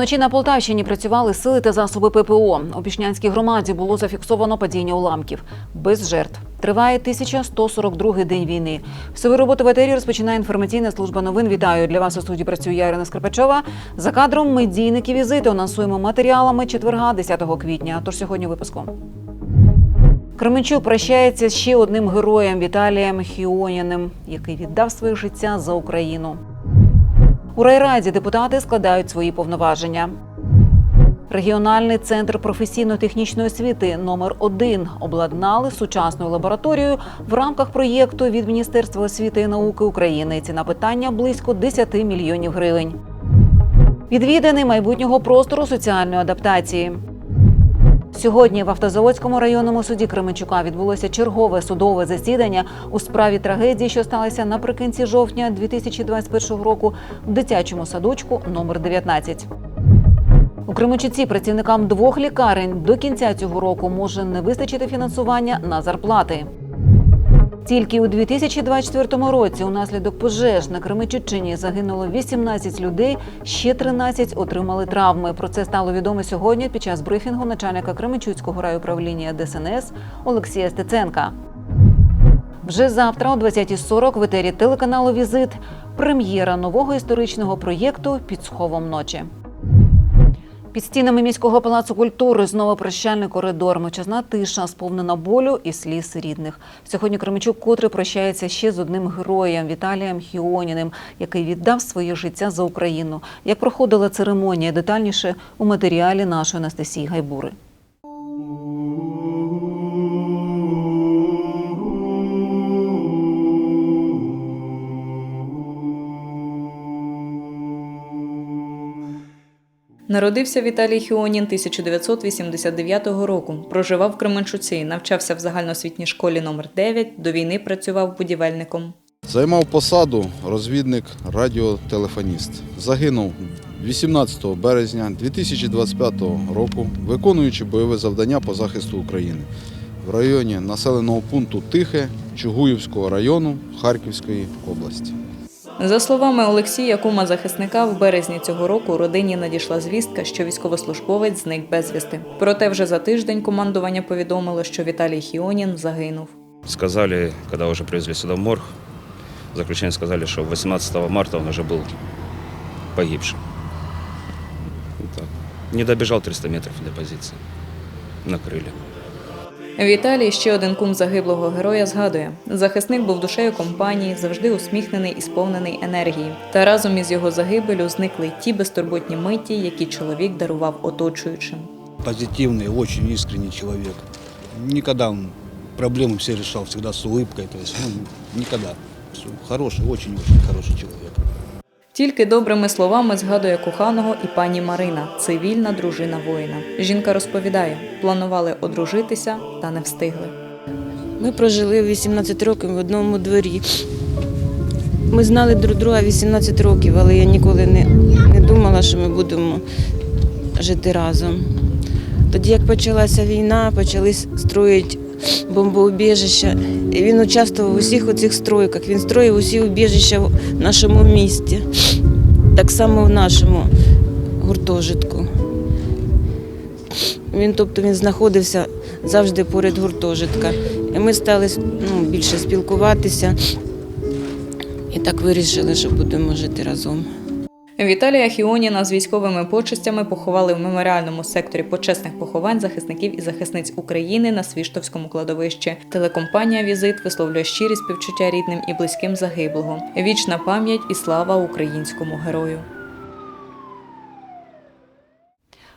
Вночі на Полтавщині працювали сили та засоби ППО. У Пішнянській громаді було зафіксовано падіння уламків без жертв. Триває 1142 день війни. Свою роботу в етері розпочинає інформаційна служба новин. Вітаю для вас у студії працює я, Ірина Скрипачова. За кадром медійники візиту анонсуємо матеріалами четверга, 10 квітня. Тож сьогодні у випуску. Кременчук прощається ще одним героєм Віталієм Хіоніним, який віддав своє життя за Україну. У райраді депутати складають свої повноваження. Регіональний центр професійно-технічної освіти номер 1 обладнали сучасною лабораторією в рамках проєкту від Міністерства освіти і науки України. Ціна питання близько 10 мільйонів гривень. Відвіданий майбутнього простору соціальної адаптації. Сьогодні в Автозаводському районному суді Кременчука відбулося чергове судове засідання у справі трагедії, що сталася наприкінці жовтня 2021 року в дитячому садочку номер 19. У Кременчуці працівникам двох лікарень до кінця цього року може не вистачити фінансування на зарплати. Тільки у 2024 році унаслідок пожеж на Кременчуччині загинуло 18 людей, ще 13 отримали травми. Про це стало відомо сьогодні під час брифінгу начальника Кременчуцького райуправління ДСНС Олексія Стеценка. Вже завтра о 20.40 в етері телеканалу Візит прем'єра нового історичного проєкту під сховом ночі. Під стінами міського палацу культури знову прощальний коридор. Мовчазна тиша, сповнена болю і сліз рідних. Сьогодні Кременчук котре прощається ще з одним героєм Віталієм Хіоніним, який віддав своє життя за Україну. Як проходила церемонія детальніше у матеріалі нашої Анастасії Гайбури. Народився Віталій Хіонін 1989 року. Проживав в Кременчуці, навчався в загальноосвітній школі номер 9 До війни працював будівельником. Займав посаду розвідник радіотелефоніст. Загинув 18 березня 2025 року, виконуючи бойове завдання по захисту України в районі населеного пункту Тихе Чугуївського району Харківської області. За словами Олексія, кума захисника, в березні цього року родині надійшла звістка, що військовослужбовець зник безвісти. Проте вже за тиждень командування повідомило, що Віталій Хіонін загинув. Сказали, когда уже привезли сюда в морг, заключение сказали, что 18 марта он уже был погибшим. Не добежал 300 метров до позиции. Накрыли. Віталій, ще один кум загиблого героя, згадує: захисник був душею компанії, завжди усміхнений і сповнений енергії. Та разом із його загибелю зникли й ті безтурботні миті, які чоловік дарував оточуючим. позитивный, очень искренний человек. Никогда он проблемы все решал, всегда с улыбкой. То есть, ну, никогда. Всё, Хороший, очень-очень хороший человек. Тільки добрими словами згадує коханого і пані Марина, цивільна дружина воїна. Жінка розповідає, планували одружитися та не встигли. Ми прожили 18 років в одному дворі. Ми знали друг друга 18 років, але я ніколи не, не думала, що ми будемо жити разом. Тоді, як почалася війна, почали строїти бомбоубіжища. І він участвував у всіх оцих стройках. Він строїв усі убіжища в нашому місті, так само в нашому гуртожитку. Він, тобто, він знаходився завжди поряд гуртожитка. І ми стали ну, більше спілкуватися і так вирішили, що будемо жити разом. Віталія Хіоніна з військовими почестями поховали в меморіальному секторі почесних поховань захисників і захисниць України на Свіштовському кладовищі. Телекомпанія Візит висловлює щирі співчуття рідним і близьким загиблого. Вічна пам'ять і слава українському герою.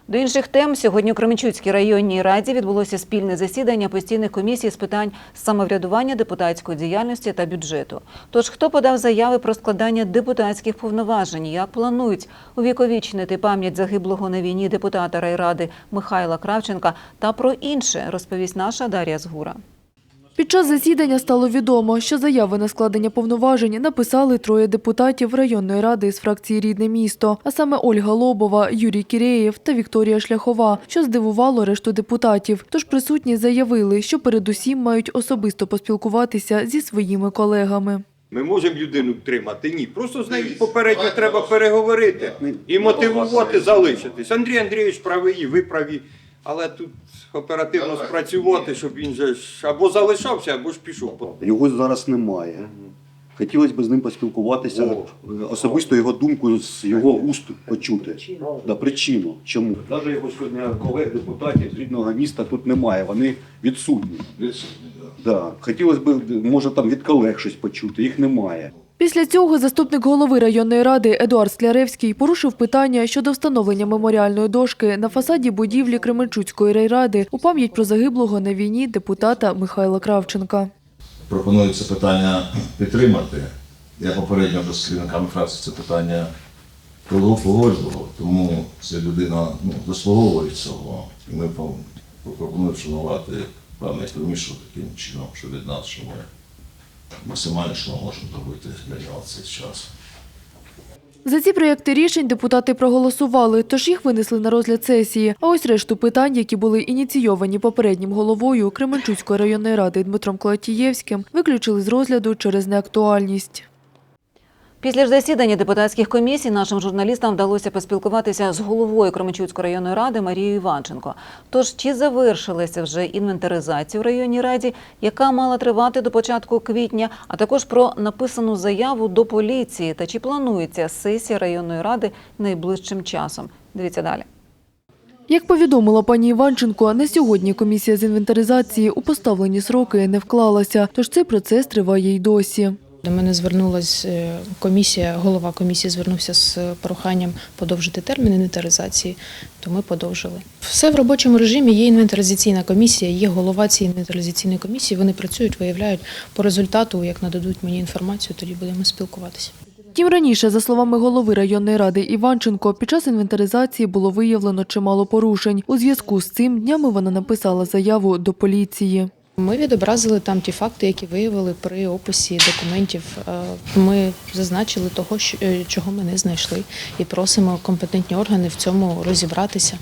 До інших тем сьогодні у Кременчуцькій районній раді відбулося спільне засідання постійних комісій з питань самоврядування депутатської діяльності та бюджету. Тож хто подав заяви про складання депутатських повноважень, як планують увіковічнити пам'ять загиблого на війні депутата райради Михайла Кравченка та про інше розповість наша Дар'я Згура. Під час засідання стало відомо, що заяви на складення повноважень написали троє депутатів районної ради з фракції Рідне місто, а саме Ольга Лобова, Юрій Кірєєв та Вікторія Шляхова, що здивувало решту депутатів. Тож присутні заявили, що передусім мають особисто поспілкуватися зі своїми колегами. Ми можемо людину втримати? Ні. Просто з нею попередньо треба переговорити і мотивувати залишитись. Андрій Андрійович правий, ви праві. Але тут оперативно спрацювати, щоб він же ж або залишався, або ж пішов. Його зараз немає. Хотілося б з ним поспілкуватися, особисто його думку з його уст почути. Да, причину. Чому? Навіть його сьогодні колег депутатів з рідного міста тут немає, вони відсутні. Да. Хотілося б, може, там від колег щось почути, їх немає. Після цього заступник голови районної ради Едуард Скляревський порушив питання щодо встановлення меморіальної дошки на фасаді будівлі Кременчуцької райради у пам'ять про загиблого на війні депутата Михайла Кравченка. пропоную це питання підтримати. Я попередньо вже з керівниками фракції це питання погоджував, тому ця людина ну, заслуговує цього. Ми пропонуємо вшанувати певний приміщення таким чином, що від нас, що ми максимально що ми можемо зробити для нього цей час. За ці проєкти рішень депутати проголосували, тож їх винесли на розгляд сесії. А ось решту питань, які були ініційовані попереднім головою Кременчуцької районної ради Дмитром Колотієвським, виключили з розгляду через неактуальність. Після ж засідання депутатських комісій нашим журналістам вдалося поспілкуватися з головою Кременчуцької районної ради Марією Іванченко. Тож чи завершилася вже інвентаризація в районній раді, яка мала тривати до початку квітня, а також про написану заяву до поліції та чи планується сесія районної ради найближчим часом? Дивіться далі. Як повідомила пані Іванченко, на сьогодні комісія з інвентаризації у поставлені сроки не вклалася, тож цей процес триває й досі. До мене звернулась е, комісія, голова комісії звернувся з проханням подовжити термін інвентаризації, то ми подовжили. Все в робочому режимі. Є інвентаризаційна комісія, є голова цієї інвентаризаційної комісії. Вони працюють, виявляють по результату. Як нададуть мені інформацію, тоді будемо спілкуватися. Втім, раніше, за словами голови районної ради Іванченко, під час інвентаризації було виявлено чимало порушень. У зв'язку з цим днями вона написала заяву до поліції. Ми відобразили там ті факти, які виявили при описі документів. Е, Ми зазначили того, е, чого ми не знайшли, і просимо компетентні органи в цьому розібратися,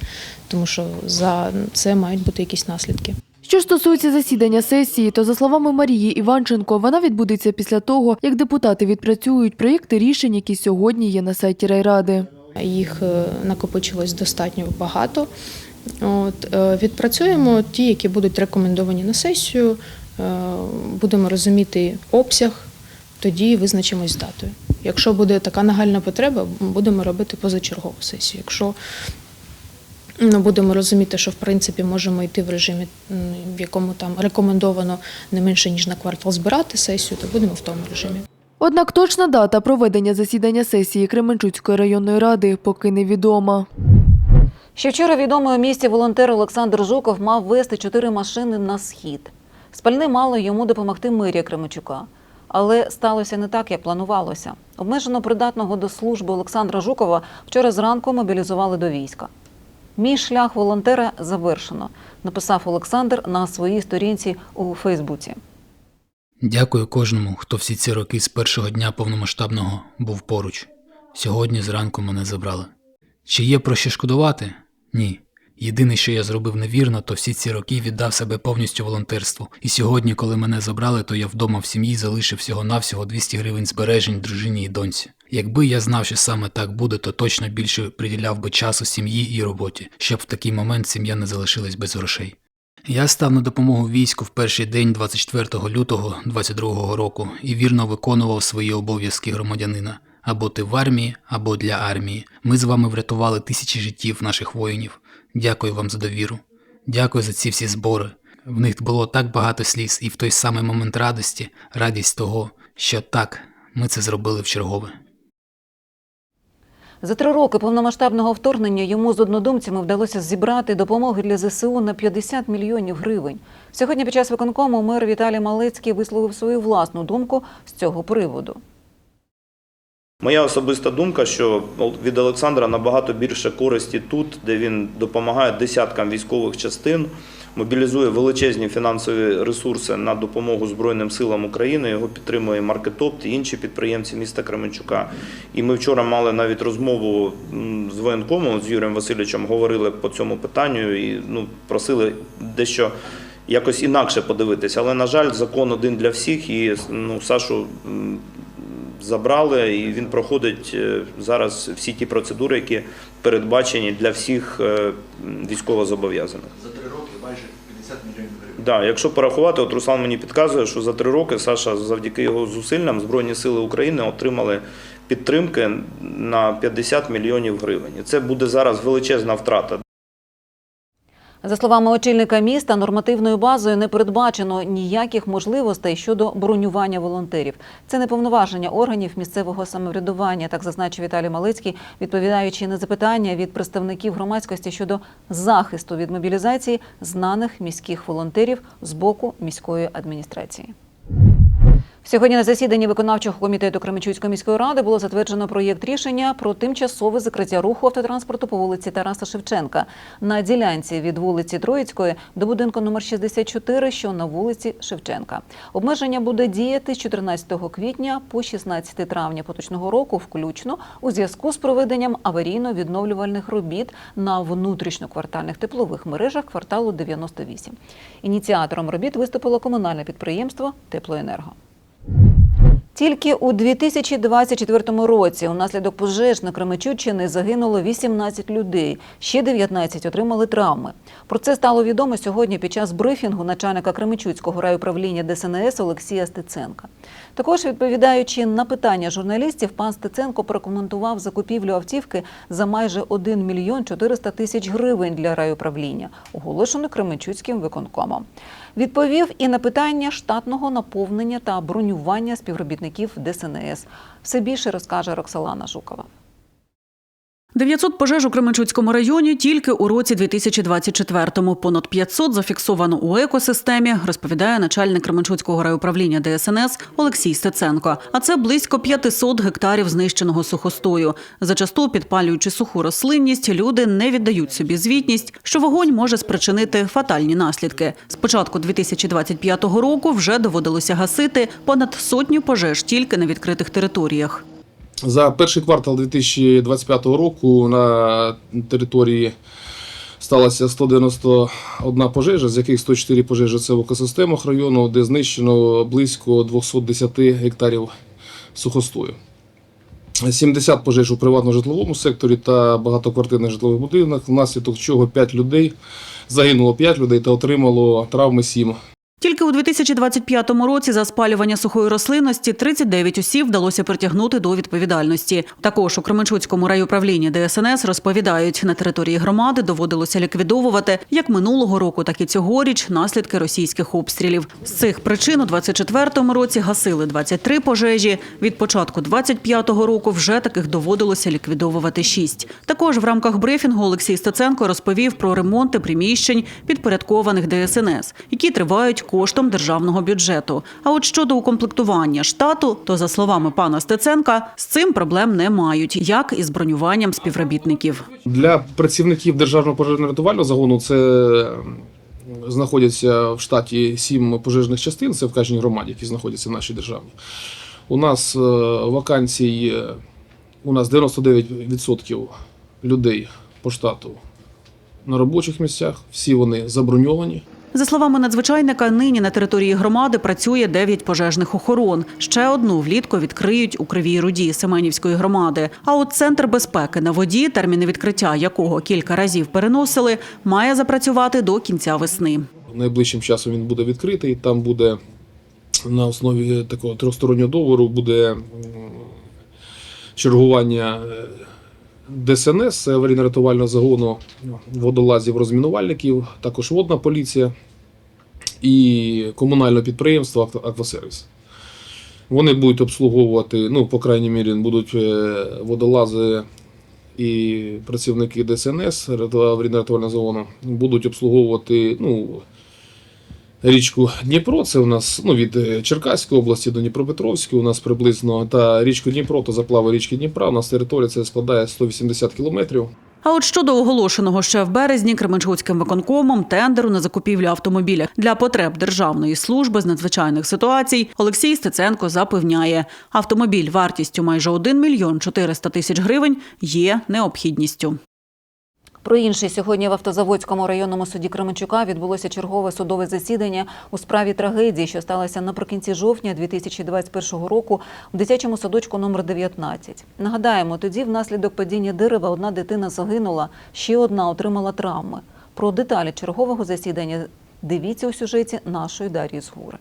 тому що за це мають бути якісь наслідки. Що ж стосується засідання сесії, то за словами Марії Іванченко, вона відбудеться після того, як депутати відпрацюють проєкти рішень, які сьогодні є на сайті райради. Їх е, накопичилось достатньо багато. От, е, відпрацюємо ті, які будуть рекомендовані на сесію, е, будемо розуміти обсяг, тоді визначимось з датою. Якщо буде така нагальна потреба, будемо робити позачергову сесію. Якщо ну, будемо розуміти, що в принципі можемо йти в режимі, в якому там рекомендовано не менше ніж на квартал збирати сесію, то будемо в тому режимі. Однак точна дата проведення засідання сесії Кременчуцької районної ради поки невідома. Ще вчора відомий у місті волонтер Олександр Жуков мав вести чотири машини на схід. Спальне мало йому допомогти Мирія Кременчука. Але сталося не так, як планувалося. Обмежено придатного до служби Олександра Жукова вчора зранку мобілізували до війська. Мій шлях волонтера завершено, написав Олександр на своїй сторінці у Фейсбуці. Дякую кожному, хто всі ці роки з першого дня повномасштабного був поруч. Сьогодні зранку мене забрали. Чи є про що шкодувати? Ні. Єдине, що я зробив невірно, то всі ці роки віддав себе повністю волонтерству. І сьогодні, коли мене забрали, то я вдома в сім'ї залишив всього-навсього 200 гривень збережень дружині і доньці. Якби я знав, що саме так буде, то точно більше приділяв би часу сім'ї і роботі, щоб в такий момент сім'я не залишилась без грошей. Я став на допомогу війську в перший день 24 лютого 22 року і вірно виконував свої обов'язки громадянина. Або ти в армії, або для армії. Ми з вами врятували тисячі життів наших воїнів. Дякую вам за довіру. Дякую за ці всі збори. В них було так багато сліз, і в той самий момент радості, радість того, що так, ми це зробили в чергове. За три роки повномасштабного вторгнення йому з однодумцями вдалося зібрати допомоги для ЗСУ на 50 мільйонів гривень. Сьогодні під час виконкому мер Віталій Малецький висловив свою власну думку з цього приводу. Моя особиста думка, що від Олександра набагато більше користі тут, де він допомагає десяткам військових частин, мобілізує величезні фінансові ресурси на допомогу Збройним силам України. Його підтримує Маркетопт і інші підприємці міста Кременчука. І ми вчора мали навіть розмову з воєнкомом, з Юрієм Васильовичем, говорили по цьому питанню і ну, просили дещо якось інакше подивитися. Але, на жаль, закон один для всіх, і ну, Сашу забрали, і він проходить е, зараз всі ті процедури, які передбачені для всіх е, військовозобов'язаних. За три роки майже 50 мільйонів гривень. Да, якщо порахувати, от Руслан мені підказує, що за три роки Саша завдяки його зусиллям Збройні Сили України отримали підтримки на 50 мільйонів гривень. І це буде зараз величезна втрата. За словами очільника міста, нормативною базою не передбачено ніяких можливостей щодо бронювання волонтерів. Це не повноваження органів місцевого самоврядування, так зазначив Віталій Малицький, відповідаючи на запитання від представників громадськості щодо захисту від мобілізації знаних міських волонтерів з боку міської адміністрації. Сьогодні на засіданні виконавчого комітету Кременчуцької міської ради було затверджено проєкт рішення про тимчасове закриття руху автотранспорту по вулиці Тараса Шевченка на ділянці від вулиці Троїцької до будинку номер 64, що на вулиці Шевченка. Обмеження буде діяти з 14 квітня по 16 травня поточного року, включно у зв'язку з проведенням аварійно-відновлювальних робіт на внутрішньоквартальних теплових мережах кварталу 98. Ініціатором робіт виступило комунальне підприємство Теплоенерго. Тільки у 2024 році унаслідок пожеж на Кременчуччини загинуло 18 людей, ще 19 отримали травми. Про це стало відомо сьогодні під час брифінгу начальника Кременчуцького райуправління ДСНС Олексія Стеценка. Також відповідаючи на питання журналістів, пан Стеценко прокоментував закупівлю автівки за майже 1 мільйон 400 тисяч гривень для райуправління, оголошену Кременчуцьким виконкомом. Відповів і на питання штатного наповнення та бронювання співробітників ДСНС. Все більше розкаже Роксолана Жукова. 900 пожеж у Кременчуцькому районі тільки у році 2024-му. Понад 500 зафіксовано у екосистемі, розповідає начальник Кременчуцького райуправління ДСНС Олексій Стеценко. А це близько 500 гектарів знищеного сухостою. Зачасту підпалюючи суху рослинність, люди не віддають собі звітність, що вогонь може спричинити фатальні наслідки. З початку 2025 року вже доводилося гасити понад сотню пожеж тільки на відкритих територіях. За перший квартал 2025 року на території сталося 191 пожежа, з яких 104 пожежі це в екосистемах району, де знищено близько 210 гектарів сухостою. 70 пожеж у приватно-житловому секторі та багатоквартирних житлових будинках, внаслідок чого 5 людей загинуло 5 людей та отримало травми 7. Тільки у 2025 році за спалювання сухої рослинності 39 осіб вдалося притягнути до відповідальності. Також у Кременчуцькому райуправлінні ДСНС розповідають, на території громади доводилося ліквідовувати як минулого року, так і цьогоріч наслідки російських обстрілів. З цих причин у 2024 році гасили 23 пожежі. Від початку 2025 року вже таких доводилося ліквідовувати 6. Також в рамках брифінгу Олексій Стеценко розповів про ремонти приміщень підпорядкованих ДСНС, які тривають коштом державного бюджету. А от щодо укомплектування штату, то за словами пана Стеценка, з цим проблем не мають, як і з бронюванням співробітників. Для працівників державного пожежно-рятувального загону це знаходяться в штаті сім пожежних частин, це в кожній громаді, які знаходяться в нашій державі. У нас е, вакансій, е, у нас 99% людей по штату на робочих місцях, всі вони заброньовані. За словами надзвичайника, нині на території громади працює 9 пожежних охорон. Ще одну влітку відкриють у Кривій Руді Семенівської громади. А от центр безпеки на воді, терміни відкриття якого кілька разів переносили, має запрацювати до кінця весни. Найближчим часом він буде відкритий. Там буде на основі такого трьохстороннього договору буде чергування е, ДСНС, аварійно-рятувального загону водолазів, розмінувальників, також водна поліція і комунальне підприємство Аквасервіс. Вони будуть обслуговувати, ну, по крайній мірі, будуть е, водолази і працівники ДСНС аварійно-рятувального загону будуть обслуговувати ну, річку Дніпро. Це у нас ну, від е, Черкаської області до Дніпропетровської. У нас приблизно та річку Дніпро, то заплави річки Дніпра. У нас територія це складає 180 кілометрів. А от щодо оголошеного ще в березні Кременчуцьким виконкомом тендеру на закупівлю автомобіля для потреб Державної служби з надзвичайних ситуацій, Олексій Стеценко запевняє, автомобіль вартістю майже 1 мільйон 400 тисяч гривень є необхідністю. Про інше сьогодні в автозаводському районному суді Кременчука відбулося чергове судове засідання у справі трагедії, що сталася наприкінці жовтня 2021 року в дитячому садочку номер 19. Нагадаємо, тоді внаслідок падіння дерева одна дитина загинула, ще одна отримала травми. Про деталі чергового засідання дивіться у сюжеті нашої Дар'ї Згури.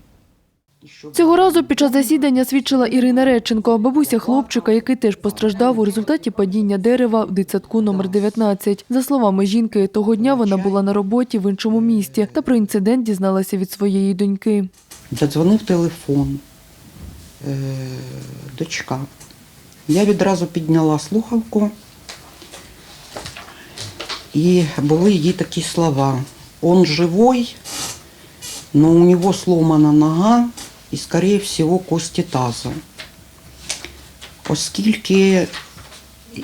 Цього разу під час засідання свідчила Ірина Реченко, бабуся хлопчика, який теж постраждав у результаті падіння дерева в дитсадку номер 19. За словами жінки, того дня вона була на роботі в іншому місті та про інцидент дізналася від своєї доньки. Задзвонив телефон, е, дочка. Я відразу підняла слухавку, і були її такі слова. Он живой, но у него сломана нога і, скорее всего, кості таза. Оскільки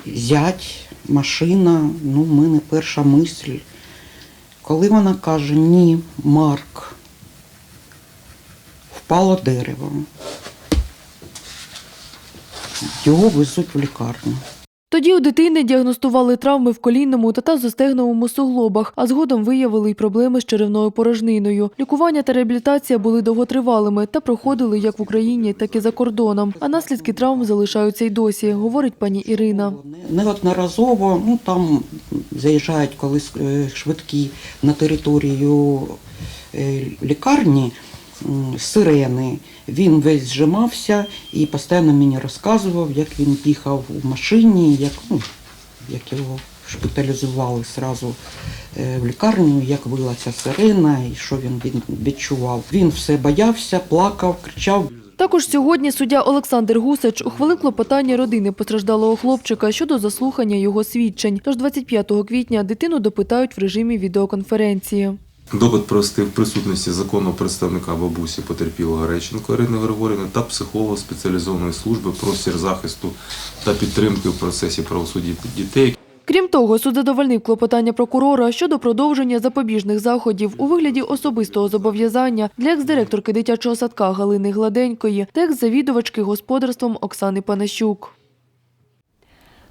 зять, машина, ну, в мене перша мисль. Коли вона каже, ні, Марк, впало дерево. Його везуть в лікарню. Тоді у дитини діагностували травми в колінному та тазостегновому суглобах, а згодом виявили й проблеми з черевною порожниною. Лікування та реабілітація були довготривалими та проходили як в Україні, так і за кордоном. А наслідки травм залишаються й досі, говорить пані Ірина. Неодноразово ну, там заїжджають коли е, швидкі на територію е, лікарні сирени. Він весь зжимався і постійно мені розказував, як він їхав у машині, як, ну, як його шпиталізували зразу е, в лікарню, як вила ця сирена і що він відчував. Він все боявся, плакав, кричав. Також сьогодні суддя Олександр Гусач ухвалив клопотання родини постраждалого хлопчика щодо заслухання його свідчень. Тож 25 квітня дитину допитають в режимі відеоконференції. Допит провести в присутності законного представника бабусі потерпілого Реченко Ірини Григорівни та психолога спеціалізованої служби простір захисту та підтримки в процесі правосуддя дітей, Крім того, суд задовольнив клопотання прокурора щодо продовження запобіжних заходів у вигляді особистого зобов'язання для екс-директорки дитячого садка Галини Гладенької та екс-завідувачки господарством Оксани Панащук.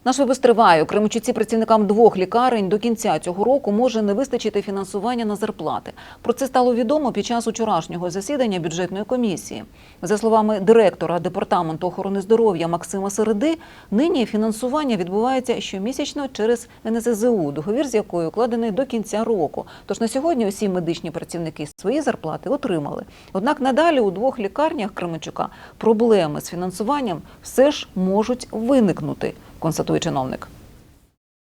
Наш випуск триває. У працівникам двох лікарень до кінця цього року може не вистачити фінансування на зарплати. Про це стало відомо під час вчорашнього засідання бюджетної комісії. За словами директора департаменту охорони здоров'я Максима Середи, нині фінансування відбувається щомісячно через НСЗУ, договір з якою укладений до кінця року. Тож на сьогодні усі медичні працівники свої зарплати отримали. Однак надалі у двох лікарнях Кременчука проблеми з фінансуванням все ж можуть виникнути, констатує чиновник.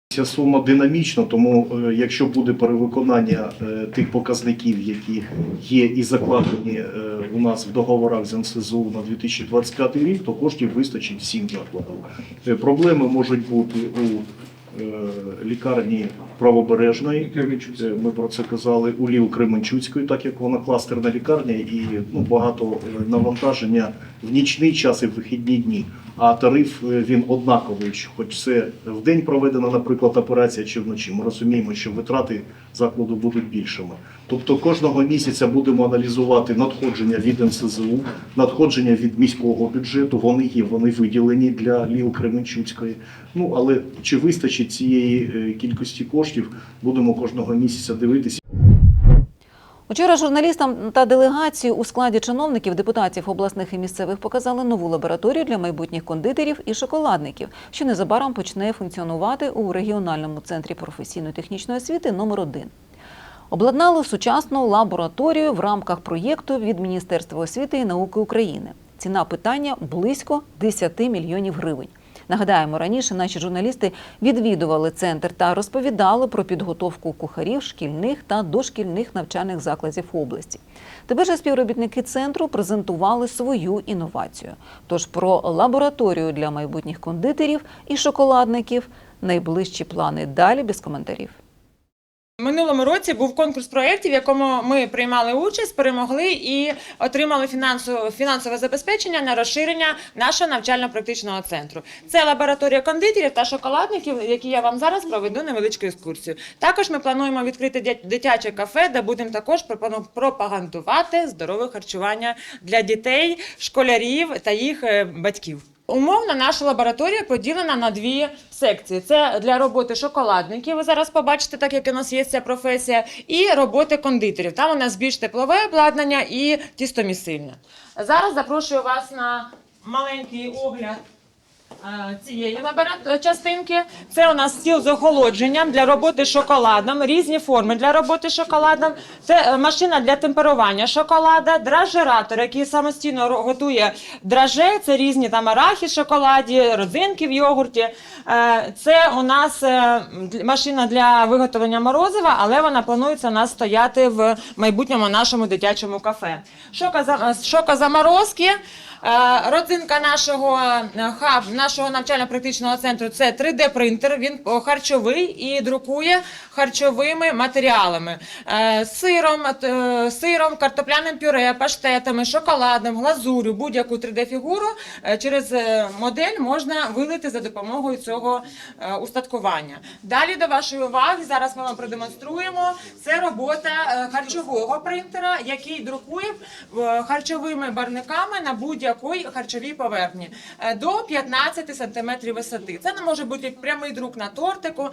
Ця сума динамічна, тому е, якщо буде перевиконання е, тих показників, які є і закладені е, у нас в договорах з НСЗУ на 2025 рік, то коштів вистачить всім закладам. Проблеми можуть бути у лікарні правобережної. Ми про це казали у Ліл Кременчуцької, так як вона кластерна лікарня і ну, багато навантаження в нічний час і в вихідні дні. А тариф е, він однаковий, хоч це в день проведена, наприклад, операція чи вночі. Ми розуміємо, що витрати закладу будуть більшими. Тобто кожного місяця будемо аналізувати надходження від НСЗУ, надходження від міського бюджету. Вони є, вони виділені для Ліл Кременчуцької. Ну але чи вистачить цієї е, кількості коштів, будемо кожного місяця дивитися. Учора журналістам та делегації у складі чиновників, депутатів обласних і місцевих показали нову лабораторію для майбутніх кондитерів і шоколадників, що незабаром почне функціонувати у регіональному центрі професійно-технічної освіти номер 1 Обладнали сучасну лабораторію в рамках проєкту від Міністерства освіти і науки України. Ціна питання близько 10 мільйонів гривень. Нагадаємо, раніше наші журналісти відвідували центр та розповідали про підготовку кухарів шкільних та дошкільних навчальних закладів області. Тепер же співробітники центру презентували свою інновацію. Тож про лабораторію для майбутніх кондитерів і шоколадників найближчі плани далі без коментарів. Минулому році був конкурс проєктів, в якому ми приймали участь, перемогли і отримали фінансове, забезпечення на розширення нашого навчально-практичного центру. Це лабораторія кондитерів та шоколадників, які я вам зараз проведу невеличку екскурсію. Також ми плануємо відкрити дитяче кафе, де будемо також пропагандувати здорове харчування для дітей, школярів та їх е, батьків. Умовно, наша лабораторія поділена на дві секції: це для роботи шоколадників. Ви зараз побачите, так як у нас є ця професія, і роботи кондитерів. Там у нас більш теплове обладнання і тістомісильне. Зараз запрошую вас на маленький огляд. Е, Цієї лабора- частинки це у нас стіл з охолодженням для роботи шоколадом, різні форми для роботи шоколадом. Це е, машина для темперування шоколада, дражжератор, який самостійно готує драже. Це різні там арахи в шоколаді, родзинки в йогурті. Е, Це у нас е, машина для виготовлення морозива, але вона планується у нас стояти в майбутньому нашому дитячому кафе. Шока Шокозаморозки. Е, Родзинка нашого е, хаб, нашого навчально-практичного центру це 3D-принтер. Він харчовий і друкує харчовими матеріалами: Е, сиром, е, сиром, картопляним пюре, паштетами, шоколадом, глазурю, будь-яку 3D-фігуру е, через е, модель можна вилити за допомогою цього е, устаткування. Далі до вашої уваги зараз ми вам продемонструємо. Це робота е, харчового принтера, який друкує е, харчовими барниками на будь-якій харчовій поверхні е, до 15 см висоти. Це не може бути прямий друк на тортику,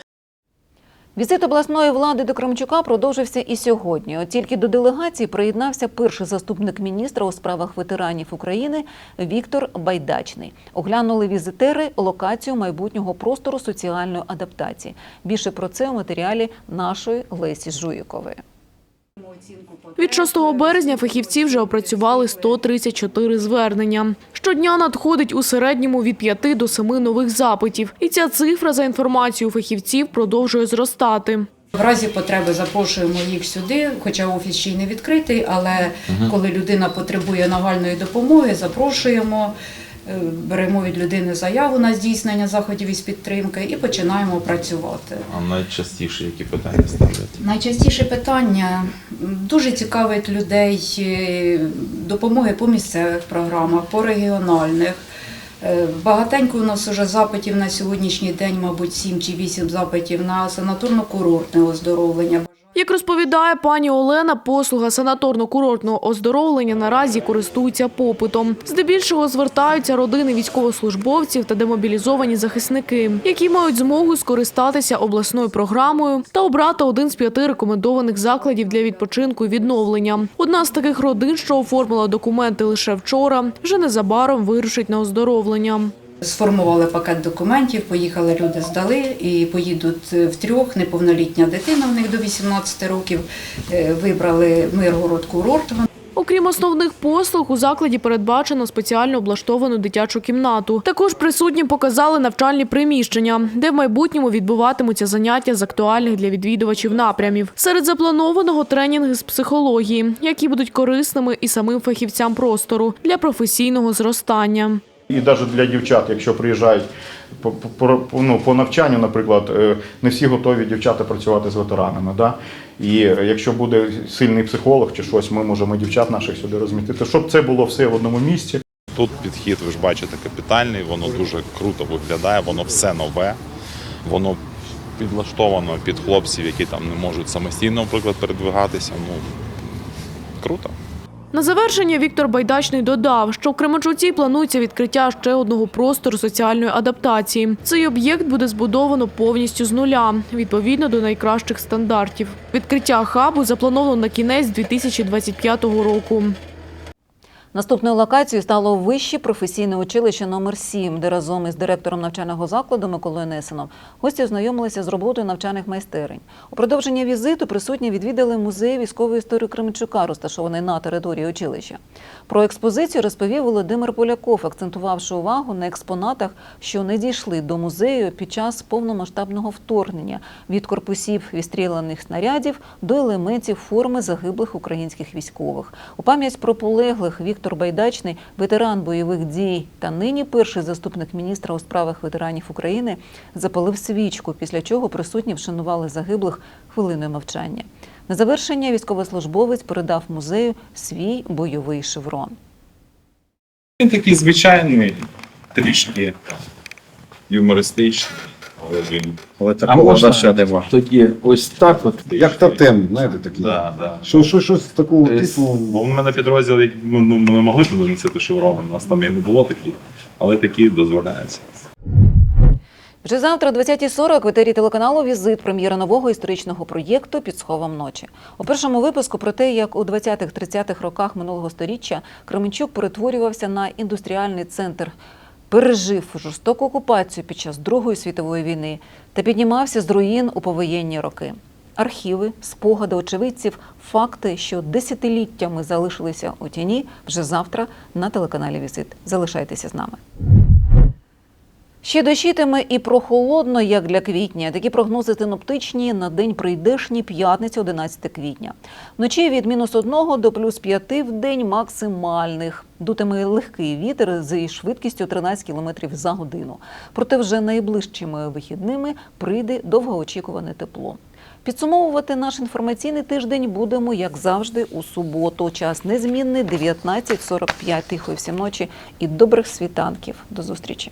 Візит обласної влади до Кремчука продовжився і сьогодні. От тільки до делегації приєднався перший заступник міністра у справах ветеранів України Віктор Байдачний. Оглянули візитери локацію майбутнього простору соціальної адаптації. Більше про це у матеріалі нашої Лесі Жуїкової. Від 6 березня фахівці вже опрацювали 134 звернення. Щодня надходить у середньому від 5 до 7 нових запитів. І ця цифра, за інформацією фахівців, продовжує зростати. В разі потреби запрошуємо їх сюди, хоча офіс ще й не відкритий, але коли людина потребує нагальної допомоги, запрошуємо, беремо від людини заяву на здійснення заходів із підтримки і починаємо працювати. А найчастіше які питання ставлять? Найчастіше питання дуже цікавить людей е, допомоги по місцевих програмах, по регіональних. Е, Багатенько у нас вже запитів на сьогоднішній день, мабуть, 7 чи 8 запитів на санаторно-курортне оздоровлення. Як розповідає пані Олена, послуга санаторно-курортного оздоровлення наразі користується попитом. Здебільшого звертаються родини військовослужбовців та демобілізовані захисники, які мають змогу скористатися обласною програмою та обрати один з п'яти рекомендованих закладів для відпочинку і відновлення. Одна з таких родин, що оформила документи лише вчора, вже незабаром вирушить на оздоровлення. Сформували пакет документів, поїхали люди, здали і поїдуть е, втрьох. Неповнолітня дитина, в них до 18 років. Е, Вибрали Миргород курорт. Окрім основних послуг, у закладі передбачено спеціально облаштовану дитячу кімнату. Також присутнім показали навчальні приміщення, де в майбутньому відбуватимуться заняття з актуальних для відвідувачів напрямів. Серед запланованого тренінги з психології, які будуть корисними і самим фахівцям простору для професійного зростання. І навіть для дівчат, якщо приїжджають по, по, ну, по навчанню, наприклад, е, не всі готові дівчата працювати з ветеранами. Да? І е, якщо буде сильний психолог чи щось, ми можемо дівчат наших сюди розмістити, щоб це було все в одному місці. Тут підхід, ви ж бачите, капітальний, воно дуже круто виглядає, воно все нове, воно підлаштовано під хлопців, які там не можуть самостійно, наприклад, передвигатися. Ну, круто. На завершення Віктор Байдачний додав, що в Кременчуці планується відкриття ще одного простору соціальної адаптації. Цей об'єкт буде збудовано повністю з нуля, відповідно до найкращих стандартів. Відкриття хабу заплановано на кінець 2025 року. Наступною локацією стало вище професійне училище номер 7 де разом із директором навчального закладу Миколою Несеном гості ознайомилися з роботою навчальних майстерень. У продовження візиту присутні відвідали музей військової історії Кременчука, розташований на території училища. Про експозицію розповів Володимир Поляков, акцентувавши увагу на експонатах, що не дійшли до музею під час повномасштабного вторгнення від корпусів відстріляних снарядів до елементів форми загиблих українських військових. У пам'ять про полеглих Віктор Віктор Байдачний, ветеран бойових дій та нині перший заступник міністра у справах ветеранів України, запалив свічку, після чого присутні вшанували загиблих хвилиною мовчання. На завершення військовослужбовець передав музею свій бойовий шеврон. Він такий звичайний, трішки юмористичний, але він. Але такого ще нема. Тоді ось так от. Як тотем, знаєте, такий. Да, да. Що, що, щось такого Е, типу. Бо в мене підрозділ, ну, ну, ми не могли туди носити шеврони, у нас там і не було таких, але такі дозволяються. Вже завтра, о 20.40, в етері телеканалу Візит прем'єра нового історичного проєкту під сховом ночі. У першому випуску про те, як у 20-30-х роках минулого століття Кременчук перетворювався на індустріальний центр, пережив жорстоку окупацію під час Другої світової війни та піднімався з руїн у повоєнні роки. Архіви, спогади очевидців, факти, що десятиліттями залишилися у тіні, вже завтра на телеканалі Візит. Залишайтеся з нами. Ще дощитиме і прохолодно, як для квітня. Такі прогнози синоптичні на день прийдешній п'ятницю, 11 квітня. Вночі від мінус 1 до плюс 5 в день максимальних. Дутиме легкий вітер зі швидкістю 13 км за годину. Проте вже найближчими вихідними прийде довгоочікуване тепло. Підсумовувати наш інформаційний тиждень будемо, як завжди, у суботу. Час незмінний 19.45 тихої всім ночі і добрих світанків. До зустрічі.